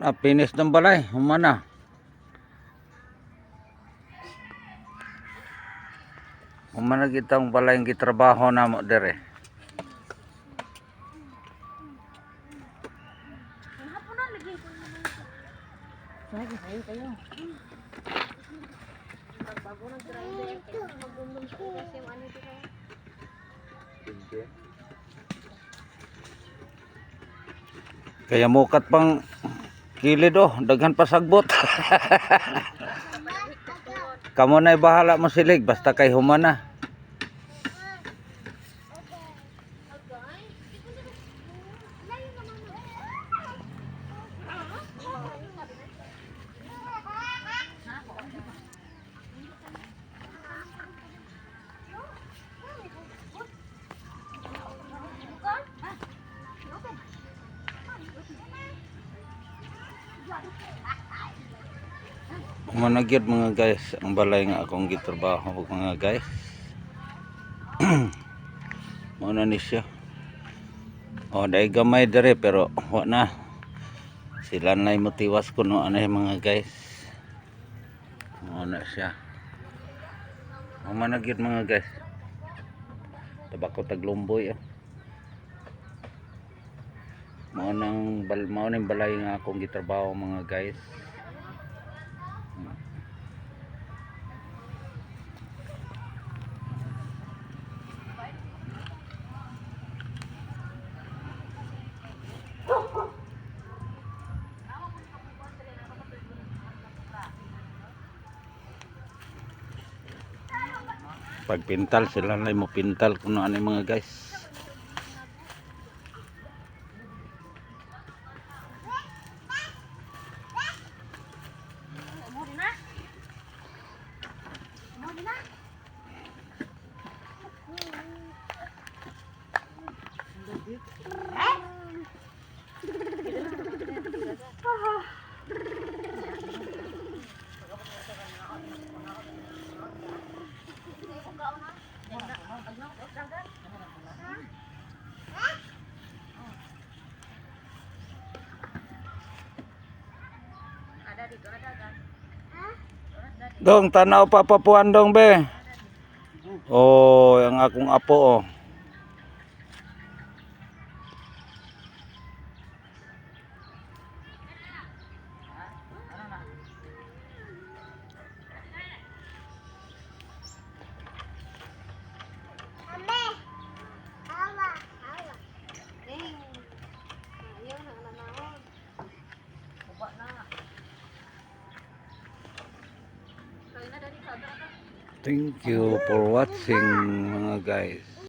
Na finish ng balay, humana. Humana kitang balay ang gitrabaho na mo kayo. Bago ng grinder, kaya magundong sa ugas yung ano ito kayo. Kaya mukat pang kilid oh, daghan pa sagbot. Kamo na bahala mo silig basta kay humana. Humana gyud mga guys, ang balay nga akong gitrabaho mga guys. Muna ni siya. Oh, dai gamay dire pero wa na. Sila na motiwas ko no ano mga guys. Muna siya. Humana gyud mga guys. Tabako taglumboy ah. Mao nang bal mao ning balay nga akong gitrabaho mga guys. Pag pintal sila na mo pintal kuno ano mga guys. Dong, tanaw pa papuan dong be. Oh, ang akong apo oh. Thank you for watching mga guys.